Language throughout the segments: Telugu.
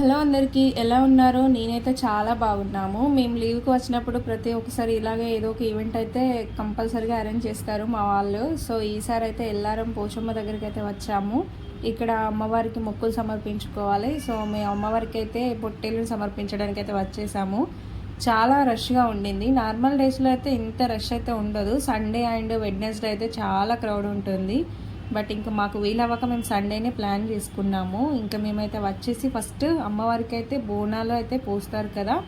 హలో అందరికీ ఎలా ఉన్నారు? నేనైతే చాలా బాగున్నాము. మేము లీవ్కి వచ్చినప్పుడు ప్రతి ఒక్కసారి ఇలాగే ఏదో ఒక ఈవెంట్ అయితే కంపల్సరీగా అరేంజ్ చేస్తారు మా వాళ్ళు. సో ఈసారి అయితే ఎల్లారం పోచమ్మ దగ్గరికి అయితే వచ్చాము. ఇక్కడ అమ్మవారికి మొక్కులు సమర్పించుకోవాలి. సో మేము అమ్మవారికి అయితే పొట్టేళ్ళని సమర్పించడానికి అయితే వచ్చేసాము. చాలా రష్గా ఉండింది. నార్మల్ డేస్లో అయితే ఇంత రష్ అయితే ఉండదు. సండే అండ్ వెడ్నెస్డే అయితే చాలా క్రౌడ్ ఉంటుంది. బట్ ఇంకా మాకు వీలవ్వక మేము సండేనే ప్లాన్ చేసుకున్నాము. ఇంకా మేమైతే వచ్చేసి ఫస్ట్ అమ్మవారికి అయితే బోనాలు అయితే పోస్తారు కదా.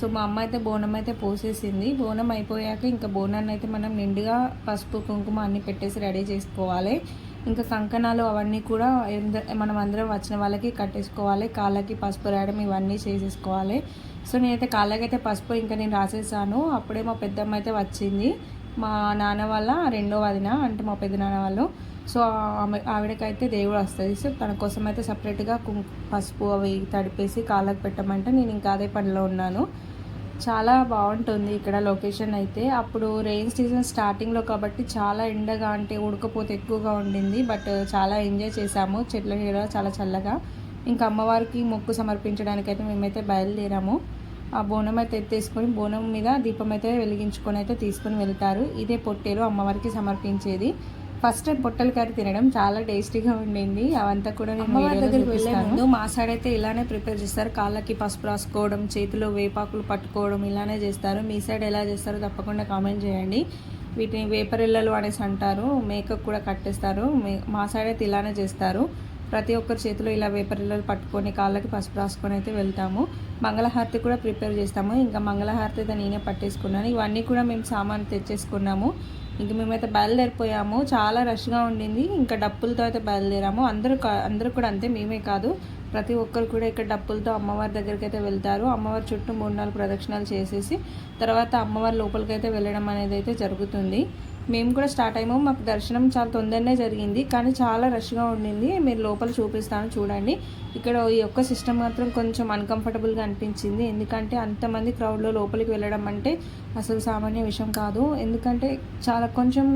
సో మా అమ్మ అయితే బోనం అయితే పోసేసింది. బోనం అయిపోయాక ఇంకా బోనాన్ని అయితే మనం నిండుగా పసుపు కుంకుమ అన్నీ పెట్టేసి రెడీ చేసుకోవాలి. ఇంకా కంకణాలు అవన్నీ కూడా ఎంద- మనం అందరం వచ్చిన వాళ్ళకి కట్టేసుకోవాలి. కాళ్ళకి పసుపు రాయడం ఇవన్నీ చేసేసుకోవాలి. సో నేనైతే కాళ్ళకైతే పసుపు ఇంకా నేను రాసేసాను. అప్పుడే మా పెద్దమ్మ అయితే వచ్చింది. మా నాన్న వాళ్ళ రెండో వదిన అంటే మా పెద్ద నాన్న వాళ్ళు. సో ఆమె ఆవిడకైతే దేవుడు వస్తుంది. సో తన కోసం అయితే సపరేట్గా కుంకు పసుపు అవి తడిపేసి కాళ్ళకు పెట్టమంటే నేను ఇంకా అదే పనిలో ఉన్నాను. చాలా బాగుంటుంది ఇక్కడ లొకేషన్ అయితే. అప్పుడు రెయిన్ సీజన్ స్టార్టింగ్లో కాబట్టి చాలా ఎండగా అంటే ఉడకపోతే ఎక్కువగా ఉండింది. బట్ చాలా ఎంజాయ్ చేసాము చెట్ల నీడ చాలా చల్లగా. ఇంకా అమ్మవారికి మొక్కు సమర్పించడానికైతే మేమైతే బయలుదేరాము. ఆ బోనం అయితే ఎత్తేసుకొని బోనం మీద దీపం అయితే వెలిగించుకొని అయితే తీసుకొని వెళ్తారు. ఇదే పొట్టేలు అమ్మవారికి సమర్పించేది. ఫస్ట్ టైం పొట్టల కర్రీ తినడం చాలా టేస్టీగా ఉండింది. అవంతా కూడా నేను దగ్గరికి వెళ్ళే. ముందు మా సైడ్ అయితే ఇలానే ప్రిపేర్ చేస్తారు. కాళ్ళకి పసుపు రాసుకోవడం చేతిలో వేపాకులు పట్టుకోవడం ఇలానే చేస్తారు. మీ సైడ్ ఎలా చేస్తారో తప్పకుండా కామెంట్ చేయండి. వీటిని వేపరిల్లలు అనేసి అంటారు. మేకప్ కూడా కట్టేస్తారు. మే- మా సైడ్ అయితే ఇలానే చేస్తారు. ప్రతి ఒక్కరి చేతిలో ఇలా వేపరిల్లలు పట్టుకొని కాళ్ళకి పసుపు రాసుకొని అయితే వెళ్తాము. మంగళహారతి కూడా ప్రిపేర్ చేస్తాము. ఇంకా మంగళహారతి అయితే నేనే పట్టేసుకున్నాను. ఇవన్నీ కూడా మేము సామాన్ తెచ్చేసుకున్నాము. ఇంక మేమైతే బయలుదేరిపోయాము. చాలా రష్గా ఉండింది. ఇంకా డప్పులతో అయితే బయలుదేరాము. అందరూ కా- అందరూ కూడా అంతే. మేమే కాదు. ప్రతి ఒక్కరు కూడా ఇక్కడ డప్పులతో అమ్మవారి దగ్గరికి అయితే వెళ్తారు. అమ్మవారి చుట్టూ మూడు నాలుగు ప్రదక్షిణాలు చేసేసి తర్వాత అమ్మవారి లోపలికి అయితే వెళ్ళడం అనేది అయితే జరుగుతుంది. మేము కూడా స్టార్ట్ అయ్యాము. మాకు దర్శనం చాలా తొందరనే జరిగింది. కానీ చాలా రష్గా ఉండింది. మీరు లోపల చూపిస్తాను చూడండి. ఇక్కడ ఈ యొక్క సిస్టమ్ మాత్రం కొంచెం అన్కంఫర్టబుల్గా అనిపించింది. ఎందుకంటే అంతమంది క్రౌడ్లో లోపలికి వెళ్ళడం అంటే అసలు సామాన్య విషయం కాదు. ఎందుకంటే చాలా కొంచెం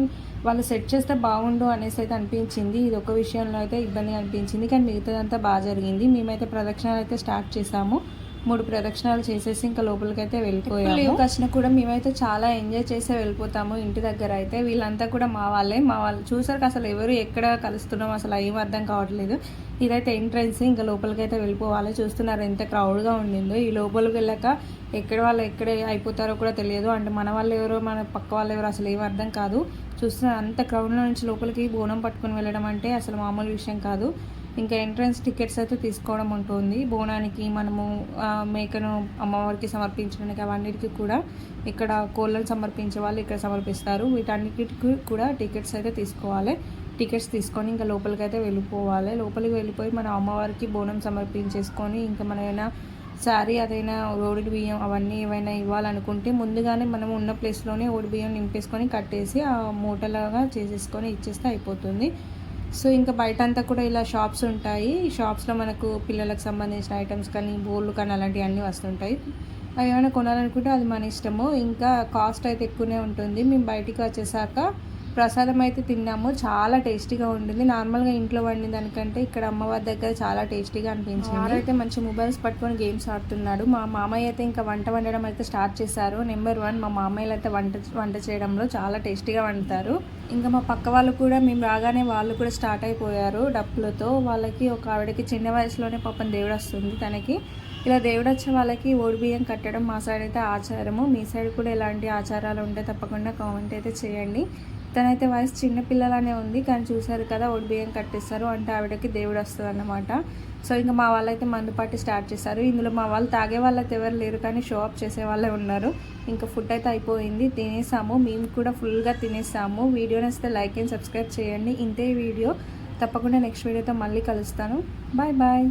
వాళ్ళు సెట్ చేస్తే బాగుండు అనేసి అయితే అనిపించింది. ఇది ఒక విషయంలో అయితే ఇబ్బంది అనిపించింది. కానీ మిగతాదంతా బాగా జరిగింది. మేమైతే ప్రదక్షిణాలు అయితే స్టార్ట్ చేసాము. మూడు ప్రదక్షిణాలు చేసేసి ఇంకా లోపలికి అయితే వెళ్ళిపోయాము లీవ్కి వచ్చినా కూడా మేమైతే చాలా ఎంజాయ్ చేసే వెళ్ళిపోతాము ఇంటి దగ్గర అయితే. వీళ్ళంతా కూడా మా వాళ్ళే. మా వాళ్ళు చూసారు అసలు ఎవరు ఎక్కడ కలుస్తున్నాం అసలు ఏం అర్థం కావట్లేదు. ఇదైతే ఎంట్రన్స్. ఇంకా లోపలికి అయితే వెళ్ళిపోవాలి. చూస్తున్నారు ఎంత క్రౌడ్గా ఉండిందో. ఈ లోపలికి వెళ్ళాక ఎక్కడ వాళ్ళు ఎక్కడ అయిపోతారో కూడా తెలియదు. అంటే మన వాళ్ళు ఎవరో మన పక్క వాళ్ళు ఎవరో అసలు ఏం అర్థం కాదు. చూస్తున్నారు అంత క్రౌడ్లో నుంచి లోపలికి బోనం పట్టుకొని వెళ్ళడం అంటే అసలు మామూలు విషయం కాదు. ఇంకా ఎంట్రన్స్ టికెట్స్ అయితే తీసుకోవడం ఉంటుంది. బోనానికి మనము మేకను అమ్మవారికి సమర్పించడానికి అవన్నిటికీ కూడా ఇక్కడ కోళ్ళను సమర్పించే వాళ్ళు ఇక్కడ సమర్పిస్తారు. వీటన్నిటికి కూడా టికెట్స్ అయితే తీసుకోవాలి. టికెట్స్ తీసుకొని ఇంకా లోపలికి అయితే వెళ్ళిపోవాలి. లోపలికి వెళ్ళిపోయి మన అమ్మవారికి బోనం సమర్పించేసుకొని ఇంకా మన ఏమైనా శారీ అదైనా ఓడి బియ్యం అవన్నీ ఏవైనా ఇవ్వాలనుకుంటే ముందుగానే మనం ఉన్న ప్లేస్లోనే ఓడి బియ్యం నింపేసుకొని కట్టేసి ఆ మూటలాగా చేసేసుకొని ఇచ్చేస్తే అయిపోతుంది. సో ఇంకా బయట అంతా కూడా ఇలా షాప్స్ ఉంటాయి. షాప్స్లో మనకు పిల్లలకు సంబంధించిన ఐటమ్స్ కానీ బోర్లు కానీ అలాంటివి అన్నీ వస్తుంటాయి. అవి ఏమైనా కొనాలనుకుంటే అది మన ఇష్టము. ఇంకా కాస్ట్ అయితే ఎక్కువనే ఉంటుంది. మేము బయటికి వచ్చేసాక ప్రసాదం అయితే తిన్నాము. చాలా టేస్టీగా ఉంటుంది నార్మల్గా ఇంట్లో వండిన దానికంటే ఇక్కడ అమ్మవారి దగ్గర చాలా టేస్టీగా అనిపించింది. అయితే మంచి మొబైల్స్ పట్టుకొని గేమ్స్ ఆడుతున్నాడు మా మామయ్య అయితే ఇంకా వంట వండడం అయితే స్టార్ట్ చేశారు. నెంబర్ వన్ మా మామయ్యలు అయితే వంట వంట చేయడంలో చాలా టేస్టీగా వండుతారు. ఇంకా మా పక్క వాళ్ళు కూడా మేము రాగానే వాళ్ళు కూడా స్టార్ట్ అయిపోయారు డప్పులతో. వాళ్ళకి ఒక ఆవిడకి చిన్న వయసులోనే పాపం దేవుడు వస్తుంది తనకి. ఇలా దేవుడు వచ్చే వాళ్ళకి ఓడి బియ్యం కట్టడం మా సైడ్ అయితే ఆచారము. మీ సైడ్ కూడా ఎలాంటి ఆచారాలు ఉంటే తప్పకుండా కామెంట్ అయితే చేయండి. తనైతే వయసు చిన్న పిల్లలానే ఉంది కానీ చూశారు కదా ఓడి బియ్యం కట్టిస్తారు అంటే ఆవిడకి దేవుడు వస్తుంది అన్నమాట సో ఇంకా మా వాళ్ళైతే మందుపాటి స్టార్ట్ చేశారు. ఇందులో మా వాళ్ళు తాగే వాళ్ళైతే ఎవరు లేరు కానీ షో అప్ చేసే వాళ్ళే ఉన్నారు. ఇంకా ఫుడ్ అయితే అయిపోయింది. తినేసాము. మేము కూడా ఫుల్గా తినేసాము. వీడియో నచ్చితే లైక్ అండ్ సబ్స్క్రైబ్ చేయండి. ఇంతే వీడియో. తప్పకుండా నెక్స్ట్ వీడియోతో మళ్ళీ కలుస్తాను. Bye bye.